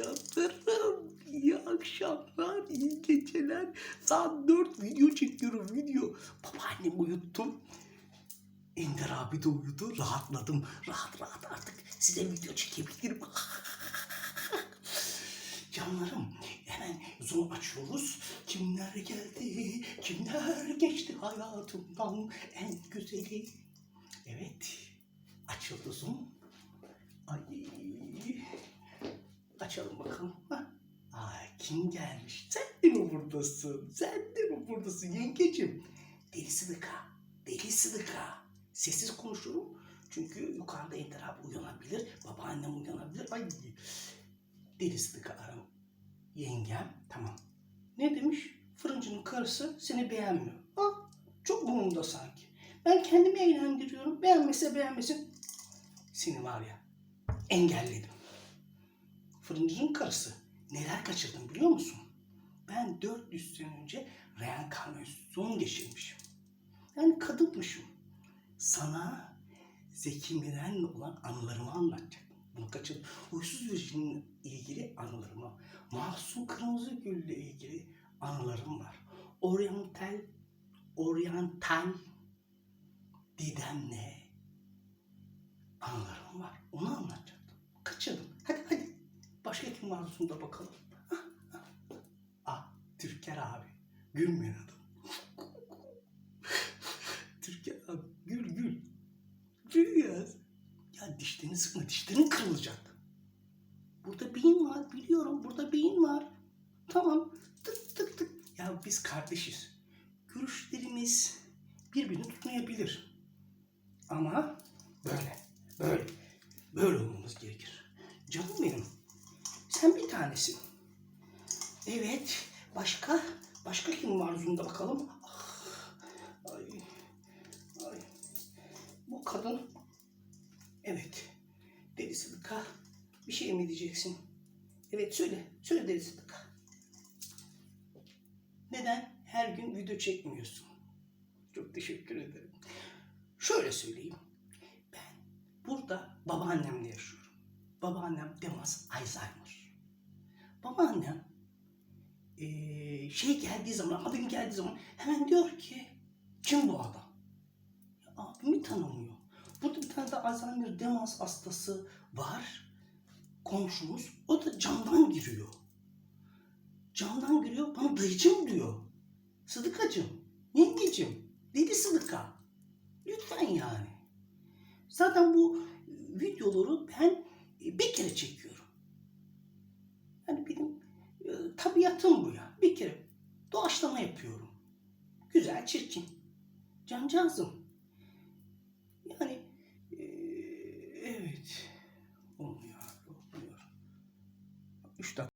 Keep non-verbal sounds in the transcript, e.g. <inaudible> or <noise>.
Canlarım, iyi akşamlar, iyi geceler. Saat 4 video çekiyorum video. Babaannemi uyuttum. Ender abi de uyudu. Rahatladım. Rahat rahat artık size video çekebilirim. <laughs> Canlarım hemen zoom açıyoruz. Kimler geldi? Kimler geçti hayatımdan en güzeli? Evet. Açıldı zoom. Bakalım. Ha? Kim gelmiş? Sen de mi buradasın? Sen de mi buradasın yengecim? Deli Sıdıka. Deli Sıdıka. Sessiz konuşurum. Çünkü yukarıda Ender abi uyanabilir. Babaannem uyanabilir. Ay. Deli Sıdıka aram. Yengem. Tamam. Ne demiş? Fırıncının karısı seni beğenmiyor. Ha? Çok umurumda sanki. Ben kendimi eğlendiriyorum. Beğenmese beğenmesin. Seni var ya engelledim. Fırıncının karısı. Neler kaçırdım biliyor musun? Ben 400 sene önce reenkarnasyon geçirmişim. Yani kadınmışım. Sana Zeki Müren'le olan anılarımı anlatacaktım. Bunu kaçırdım. Huysuz Virgin'le ilgili anılarımı, Mahsun Kırmızıgül'le ilgili anılarım var. Oriental, Oriental Didem'le anılarım var. Onu anlatacaktım. Kaçırdım. Hadi hadi. Başka kim var da bakalım. <laughs> Ah, Türker abi. Gülmeyen adam. <laughs> Türker abi gül gül. Gül ya. Ya dişlerini sıkma dişlerin kırılacak. Burada beyin var biliyorum burada beyin var. Tamam tık tık tık. Ya biz kardeşiz. Görüşlerimiz birbirini tutmayabilir. Ama böyle, böyle Tanesin. Evet. Başka? Başka kim var Zoom'da bakalım? Ah, Ay. Ay. Bu kadın. Evet. Deli Sıdıka. Bir şey mi diyeceksin? Evet söyle. Söyle Deli Sıdıka. Neden her gün video çekmiyorsun? Çok teşekkür ederim. Şöyle söyleyeyim. Ben burada babaannemle yaşıyorum. Babaannem Demas Alzheimer. Babaannem eee, şey geldiği zaman, abim geldiği zaman hemen diyor ki kim bu adam? Ya, abimi tanımıyor. Burada bir tane de Alzheimer Demas hastası var. Komşumuz. O da camdan giriyor. Camdan giriyor bana dayıcım diyor. Sıdıkacım, yengecim, deli Sıdıka. Lütfen yani. Zaten bu videoları ben bir kere çekiyorum. Doğaçlama yapıyorum. Güzel, çirkin. Cancağızım.